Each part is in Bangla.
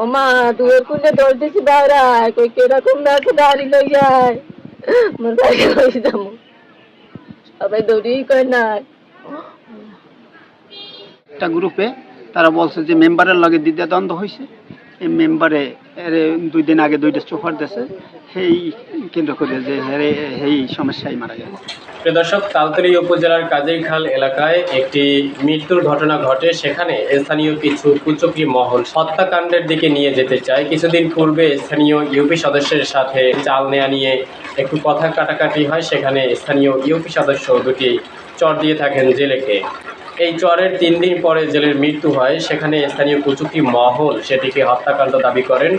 ও মা, দুয়ের কুলে দৌড় দিছি বাইরায় কই কীরকম রাখে দাঁড়ি লইয়ায় বাইরে হয়ে যাব। সবাই দৌড়িই কয় নাই একটা গ্রুপে তারা বলছে যে মেম্বারের লগে দ্বিতীয় দ্বন্দ্ব হয়েছে এই মেম্বারে দুই দিন আগে দুইটা চোফার দেশে সেই কেন্দ্র করে যে সেই সমস্যায় মারা প্রিয় দর্শক, তালতলী উপজেলার কাজীরখাল এলাকায় একটি মৃত্যুর ঘটনা ঘটে। সেখানে স্থানীয় কিছু কুচক্রী মহল হত্যাকাণ্ডের দিকে নিয়ে যেতে চায়। কিছুদিন পূর্বে স্থানীয় ইউপি সদস্যের সাথে চাল নেয়া নিয়ে একটু কথা কাটাকাটি হয়। সেখানে স্থানীয় ইউপি সদস্য দুটি চর দিয়ে থাকেন জেলেকে। এই চরের তিন দিন পরে জেলের মৃত্যু হয়। সেখানে স্থানীয় কুচক্রী মহল সেটিকে হত্যাকাণ্ড দাবি করেন।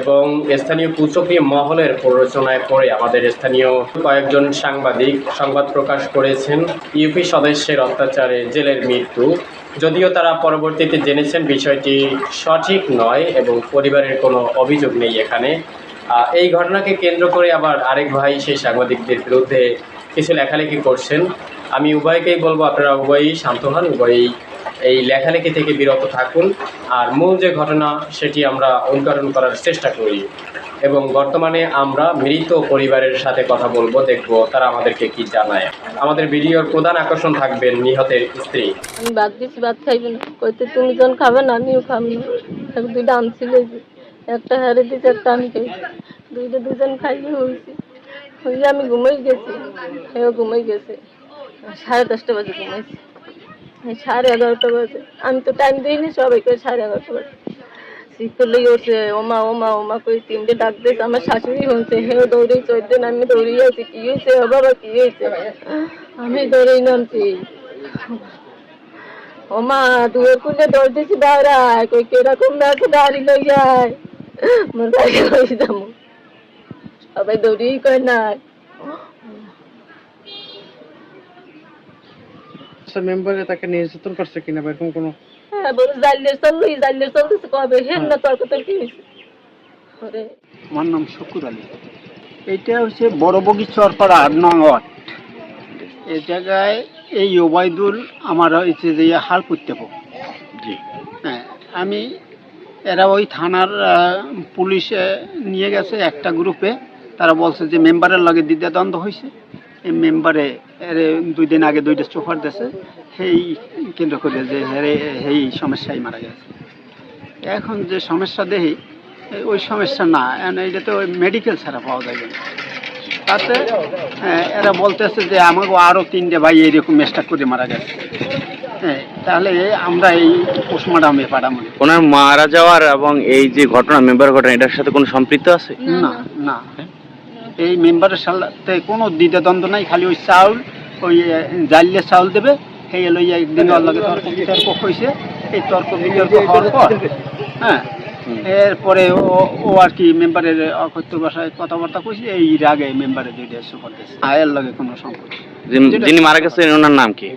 এবং স্থানীয় কুচক্রী মহলের প্ররোচনায় পড়ে আমাদের স্থানীয় কয়েকজন সাংবাদিক সংবাদ প্রকাশ করেছেন। ইউপি সদস্যের অত্যাচারে জেলের মৃত্যু। যদিও তারা পরবর্তীতে জেনেছেন বিষয়টি সঠিক নয় এবং পরিবারের কোনো অভিযোগ নেই এখানে। এই ঘটনাকে কেন্দ্র করে আবার আরেক ভাই সেই সাংবাদিকদের বিরুদ্ধে কিছু লেখালেখি করছেন। আমি উভয়কেই বলব, আপনারা উভয়ই শান্ত হন, উভয়ই এই লেখালেখি থেকে বিরত থাকুন আর মূল যে ঘটনা সেটি আমরা অনুকরণ করার চেষ্টা করি। এবং বর্তমানে আমরা মৃত পরিবারের সাথে কথা বলব, দেখব তারা আমাদেরকে কি জানায়। আমাদের ভিডিওর প্রধান আকর্ষণ থাকবেন নিহতের স্ত্রী। আমি ভাত দিছি ভাত খাইবে না। কইতে তুমি যখন খাবে না, আমিও খাব এক দুইটা একটা হারে দিছে, একটা আমি খাইছি দুইটা দুজন খাইয়ে হয়েছি হইয়ে আমি ঘুমাই গেছি, সেও ঘুমাই গেছে। সাড়ে দশটা বাজে ঘুমাইছি। সাড়ে এগারোটা বাজে। আমি তো টাইম দিইনি সবাই করে সাড়ে এগারোটা বাজে। শীতল উঠছে ওমা ওমা ওমা করে তিনটে ডাক দিয়েছে, আমার শাশুড়ি হয়েছে হেও দৌড়ে চোদ্দ আমি দৌড়িয়ে আছি, কি হয়েছে? ও বাবা, কি হয়েছে? আমি দৌড়েই নামছি। ও মা দুয়ের কুলে দৌড় দিছি বাইরায় কই কীরকম রাখে দাঁড়ি লইয়ায় মোর বাইরে হয়ে যাব। সবাই দৌড়িই কয়, নাই। আচ্ছা মেম্বারে তাকে নির্যাতন করছে কিনা বা এরকম কোনো হ্যাঁ বলে জাইলের চলল জাইলের চলতেছে কবে? হেন না তর্ক তর্কি আমার নাম শকুর আলী। এইটা হচ্ছে বড় বগিচরপাড়া আট নং ওয়ার্ড এই জায়গায় এই ওবায়দুল আমার হয়েছে যে হাল করতে জি। হ্যাঁ আমি এরা ওই থানার পুলিশে নিয়ে গেছে একটা গ্রুপে। তারা বলছে যে মেম্বারের লগে দ্বিতীয় দ্বন্দ্ব হয়েছে। মেম্বারে এর দুই দিন আগে দুইটা চোফার দেশে সেই কেন্দ্র করে যে হেরে সেই সমস্যায় মারা গেছে। এখন যে সমস্যা দেখি ওই সমস্যা না এটা তো মেডিকেল ছাড়া পাওয়া যাবে না। তাতে হ্যাঁ, এরা বলতেছে যে আমাকে আরও তিনটে ভাই এইরকম মেস্টাক করে মারা গেছে। হ্যাঁ তাহলে আমরা এই পোস্টমর্টামে পাঠাবো ওনার মারা যাওয়ার এবং এই যে ঘটনা মেম্বার ঘটনা এটার সাথে কোনো সম্পৃক্ত আছে? না না। এই মেম্বারের সাথে কোনো দ্বিধাদ্বন্দ্ব নাই খালি ওই চাউল ওই জাইলে চাউল দেবে সেই লই একদিন লগে তর্ক বিতর্ক হয়েছে এই তর্ক বিতর্ক হওয়ার পর হ্যাঁ এরপরে ও ও আর কি মেম্বারের অকথ্য ভাষায় কথাবার্তা কইছে এই রাগে মেম্বারে দুইটা সুপার দিয়েছে আয়ের লগে কোনো সম্পর্ক যিনি- মারা গেছেন ওনার নাম কি?